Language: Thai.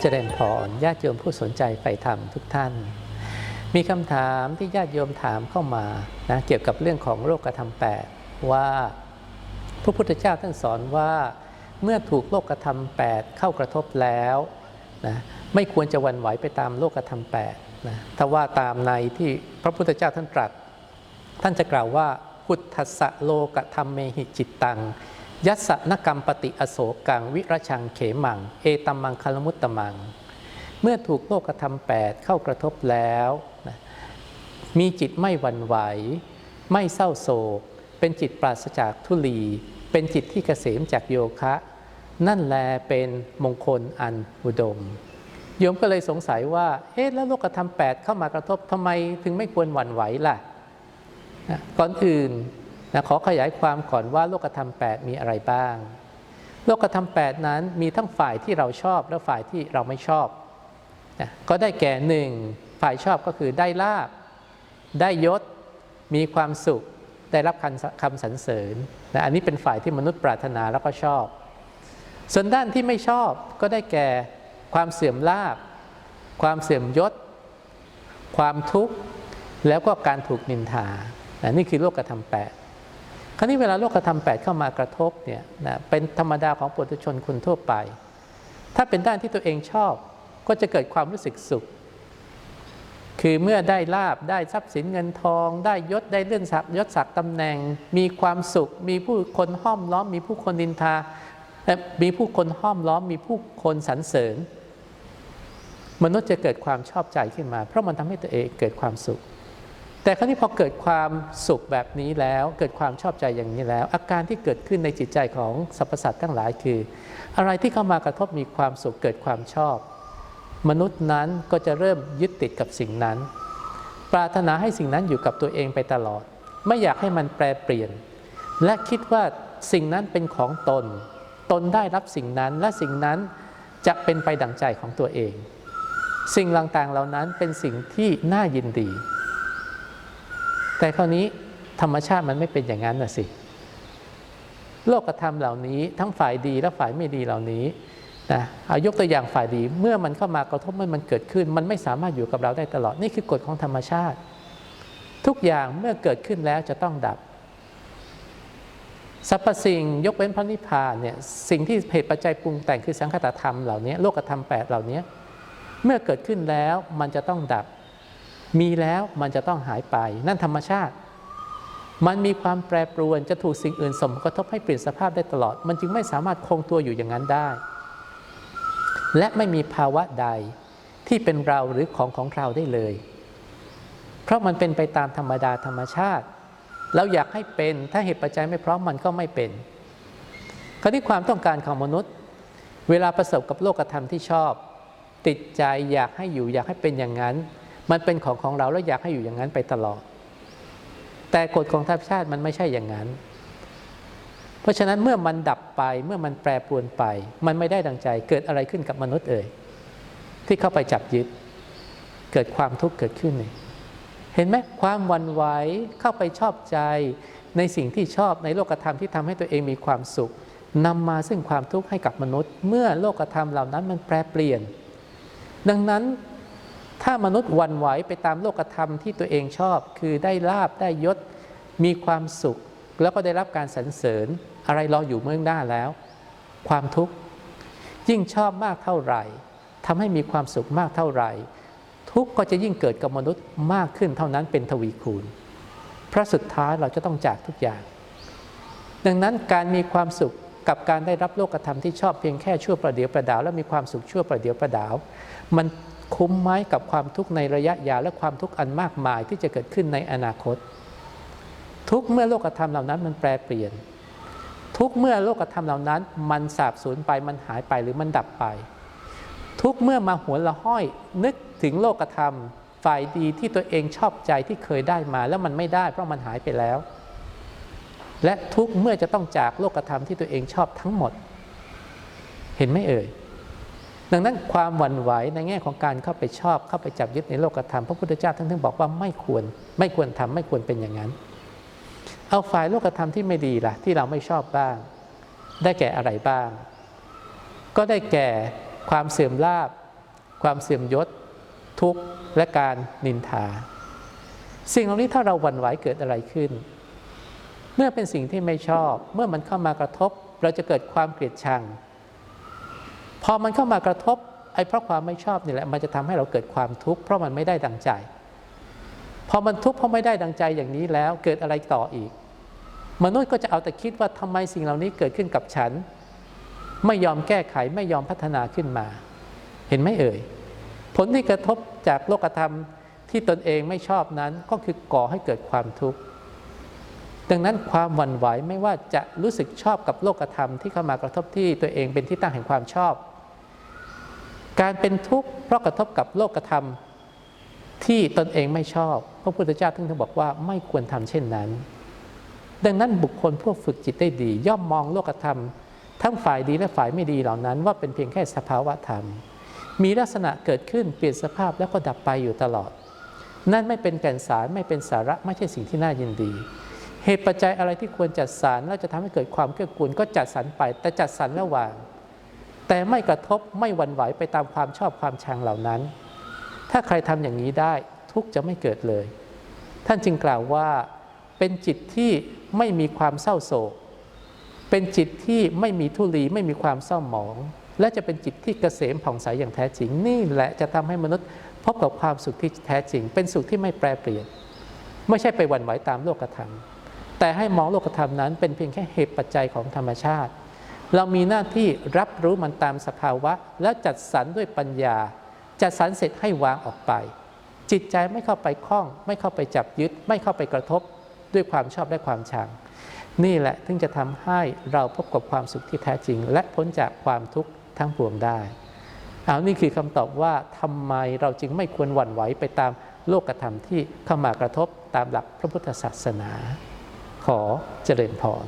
เจริญพรญาติโยมผู้สนใจใฝ่ธรรมทุกท่าน มีคำถามที่ญาติโยมถามเข้ามานะเกี่ยวกับเรื่องของโลกธรรมแปดว่าพระพุทธเจ้าท่านสอนว่า เมื่อถูกโลกธรรมแปดเข้ากระทบแล้วนะไม่ควรจะวันไหวไปตามโลกธรรมแปดนะถ้าว่าตามในที่พระพุทธเจ้าท่านตรัส ท่านจะกล่าวว่าพุทธสสะโลกธรรมเมหิจิตตัง ยัสสะนกรรมปฏิอโศกังวิรชังเขมัง เอตัมมังคลมุตตมัง เมื่อถูกโลกธรรมแปดเข้ากระทบแล้วนะมีจิตไม่หวั่นไหว ไม่เศร้าโศก เป็นจิตปราศจากทุลี เป็นจิตที่เกษมจากโยคะ นั่นแลเป็นมงคลอันอุดม โยมก็เลยสงสัยว่า เอ๊ะแล้วโลกธรรมแปดเข้ามากระทบทำไมถึงไม่ควรหวั่นไหวล่ะ ก่อนอื่น นะขอขยายความก่อนว่าโลกธรรมแปดมีอะไรบ้าง โลกธรรมแปดนั้นมีทั้งฝ่ายที่เราชอบและฝ่ายที่เราไม่ชอบนะก็ได้แก่หนึ่งฝ่ายชอบก็คือได้ลาบ ได้ยศ มีความสุข ได้รับคำคำสรรเสริญนะอันนี้เป็นฝ่ายที่มนุษย์ปรารถนาแล้วก็ชอบ ส่วนด้านที่ไม่ชอบก็ได้แก่ความเสื่อมลาบ ความเสื่อมยศ ความทุกข์ แล้วก็การถูกนินทานะนี่คือโลกธรรมแปด คราวนี้เวลาโลกธรรมแปดเข้ามากระทบเนี่ยนะเป็นธรรมดาของปุถุชนคนทั่วไป ถ้าเป็นด้านที่ตัวเองชอบ ก็จะเกิดความรู้สึกสุข คือเมื่อได้ลาบได้ทรัพย์สินเงินทอง ได้ยศได้เลื่อนศักยศศักดิ์ตำแหน่ง มีความสุข มีผู้คนห้อมล้อม มีผู้คนนินทา มีผู้คนห้อมล้อม มีผู้คนสรรเสริญ มนุษย์จะเกิดความชอบใจขึ้นมา เพราะมันทำให้ตัวเองเกิดความสุข แต่ครั้นี้พอเกิดความสุขแบบนี้แล้ว เกิดความชอบใจอย่างนี้แล้ว อาการที่เกิดขึ้นในจิตใจของสรรพสัตว์ทั้งหลายคือ อะไรที่เข้ามากระทบมีความสุขเกิดความชอบ มนุษย์นั้นก็จะเริ่มยึดติดกับสิ่งนั้น ปรารถนาให้สิ่งนั้นอยู่กับตัวเองไปตลอด ไม่อยากให้มันแปรเปลี่ยน และคิดว่าสิ่งนั้นเป็นของตน ตนได้รับสิ่งนั้นและสิ่งนั้นจะเป็นไปดังใจของตัวเอง สิ่งต่างๆเหล่านั้นเป็นสิ่งที่น่ายินดี แต่คราวนี้ธรรมชาติมันไม่เป็นอย่างนั้นนะสิ โลกธรรมเหล่านี้ทั้งฝ่ายดีและฝ่ายไม่ดีเหล่านี้นะเอายกตัวอย่างฝ่ายดีเมื่อมันเข้ามากระทบเมื่อมันเกิดขึ้น มันไม่สามารถอยู่กับเราได้ตลอดนี่คือกฎของธรรมชาติ ทุกอย่างเมื่อเกิดขึ้นแล้วจะต้องดับสรรพสิ่งยกเว้นพระนิพพานเนี่ยสิ่งที่เหตุปัจจัยปรุงแต่งคือสังคตธรรมเหล่านี้โลกธรรมแปดเหล่านี้เมื่อเกิดขึ้นแล้วมันจะต้องดับ มีแล้วมันจะต้องหายไป นั่นธรรมชาติ มันมีความแปรปรวนจะถูกสิ่งอื่นสมกระทบให้เปลี่ยนสภาพได้ตลอด มันจึงไม่สามารถคงตัวอยู่อย่างนั้นได้ และไม่มีภาวะใดที่เป็นเราหรือของของเราได้เลย เพราะมันเป็นไปตามธรรมดาธรรมชาติ เราอยากให้เป็นถ้าเหตุปัจจัยไม่พร้อมมันก็ไม่เป็นคราวนี้ความต้องการของมนุษย์ เวลาประสบกับโลกธรรมที่ชอบ ติดใจอยากให้อยู่อยากให้เป็นอย่างนั้น มันเป็นของของเราแล้วอยากให้อยู่อย่างนั้นไปตลอด แต่กฎของธรรมชาติมันไม่ใช่อย่างนั้น เพราะฉะนั้นเมื่อมันดับไปเมื่อมันแปรปรวนไป มันไม่ได้ดังใจ เกิดอะไรขึ้นกับมนุษย์เอ่ยที่เข้าไปจับยึด เกิดความทุกข์เกิดขึ้นเลยเห็นไหมความวันไหวเข้าไปชอบใจในสิ่งที่ชอบในโลกธรรมที่ทำให้ตัวเองมีความสุขนำมาซึ่งความทุกข์ให้กับมนุษย์ เมื่อโลกธรรมเหล่านั้นมันแปรเปลี่ยน ดังนั้น ถ้ามนุษย์วันไหวไปตามโลกธรรมที่ตัวเองชอบ คือได้ลาบได้ยศ มีความสุข แล้วก็ได้รับการสรรเสริญ อะไรรออยู่เมื่อหน้าแล้ว ความทุกข์ยิ่งชอบมากเท่าไหร่ทำให้มีความสุขมากเท่าไหร่ ทุกข์ก็จะยิ่งเกิดกับมนุษย์มากขึ้นเท่านั้นเป็นทวีคูณพระสุดท้ายเราจะต้องจากทุกอย่าง ดังนั้นการมีความสุขกับการได้รับโลกธรรมที่ชอบเพียงแค่ชั่วประเดียวประดาว แล้วมีความสุขชั่วประเดียวประดาว มัน คุ้มไหมกับความทุกข์ในระยะยาวและความทุกข์อันมากมายที่จะเกิดขึ้นในอนาคต ทุกเมื่อโลกธรรมเหล่านั้นมันแปรเปลี่ยน ทุกเมื่อโลกธรรมเหล่านั้น มันสาบสูญไปมันหายไปหรือมันดับไป ทุกเมื่อมาหัวละห้อยนึกถึงโลกธรรมฝ่ายดีที่ตัวเองชอบใจที่เคยได้มาแล้วมันไม่ได้ เพราะมันหายไปแล้ว และทุกเมื่อจะต้องจากโลกธรรมที่ตัวเองชอบทั้งหมด เห็นไหมเอ่ย ดังนั้นความหวั่นไหวในแง่ของการเข้าไปชอบเข้าไปจับยึดในโลกธรรมพระพุทธเจ้าท่านถึงบอกว่าไม่ควร ไม่ควรทำไม่ควรเป็นอย่างนั้น เอาฝ่ายโลกธรรมที่ไม่ดีล่ะ ที่เราไม่ชอบบ้าง ได้แก่อะไรบ้าง ก็ได้แก่ความเสื่อมลาบ ความเสื่อมยศ ทุกข์และการนินทา สิ่งเหล่านี้ถ้าเราหวั่นไหวเกิดอะไรขึ้น เมื่อเป็นสิ่งที่ไม่ชอบ เมื่อมันเข้ามากระทบ เราจะเกิดความเกลียดชัง พอมันเข้ามากระทบไอ้เพราะความไม่ชอบนี่แหละมันจะทำให้เราเกิดความทุกข์เพราะมันไม่ได้ดังใจ พอมันทุกข์เพราะไม่ได้ดังใจอย่างนี้แล้วเกิดอะไรต่ออีก มนุษย์ก็จะเอาแต่คิดว่าทำไมสิ่งเหล่านี้เกิดขึ้นกับฉัน ไม่ยอมแก้ไขไม่ยอมพัฒนาขึ้นมา เห็นไหมเอ่ย ผลที่กระทบจากโลกธรรมที่ตนเองไม่ชอบนั้นก็คือก่อให้เกิดความทุกข์ดังนั้นความหวั่นไหวไม่ว่าจะรู้สึกชอบกับโลกธรรมที่เข้ามากระทบที่ตัวเองเป็นที่ตั้งแห่งความชอบ การเป็นทุกข์เพราะกระทบกับโลกธรรมที่ตนเองไม่ชอบ พระพุทธเจ้าท่านบอกว่าไม่ควรทำเช่นนั้น ดังนั้นบุคคลผู้ฝึกจิตได้ดี ย่อมมองโลกธรรม ทั้งฝ่ายดีและฝ่ายไม่ดีเหล่านั้น ว่าเป็นเพียงแค่สภาวะธรรม มีลักษณะเกิดขึ้นเปลี่ยนสภาพแล้วก็ดับไปอยู่ตลอด นั่นไม่เป็นแก่นสารไม่เป็นสาระไม่ใช่สิ่งที่น่ายินดี เหตุปัจจัยอะไรที่ควรจัดสรรแล้วจะทำให้เกิดความเกื้อกูลก็จัดสรรไปแต่จัดสรรระหว่าง แต่ไม่กระทบไม่หวั่นไหวไปตามความชอบความชังเหล่านั้น ถ้าใครทำอย่างนี้ได้ทุกจะไม่เกิดเลย ท่านจึงกล่าวว่าเป็นจิตที่ไม่มีความเศร้าโศก เป็นจิตที่ไม่มีทุลีไม่มีความเศร้าหมอง และจะเป็นจิตที่เกษมผ่องใสอย่างแท้จริง นี่แหละจะทำให้มนุษย์พบกับความสุขที่แท้จริง เป็นสุขที่ไม่แปรเปลี่ยน ไม่ใช่ไปหวั่นไหวตามโลกธรรม แต่ให้มองโลกธรรมนั้นเป็นเพียงแค่เหตุปัจจัยของธรรมชาติ เรามีหน้าที่รับรู้มันตามสภาวะ แล้วจัดสรรด้วยปัญญา จัดสรรเสร็จให้วางออกไป จิตใจไม่เข้าไปคล้อง ไม่เข้าไปจับยึด ไม่เข้าไปกระทบด้วยความชอบและความชัง นี่แหละถึงจะทำให้เราพบกับความสุขที่แท้จริง และพ้นจากความทุกข์ทั้งปวงได้เอานี่คือคำตอบว่าทำไมเราจึงไม่ควรหวั่นไหวไปตามโลกธรรมที่เข้ามากระทบตามหลักพระพุทธศาสนา ขอเจริญพร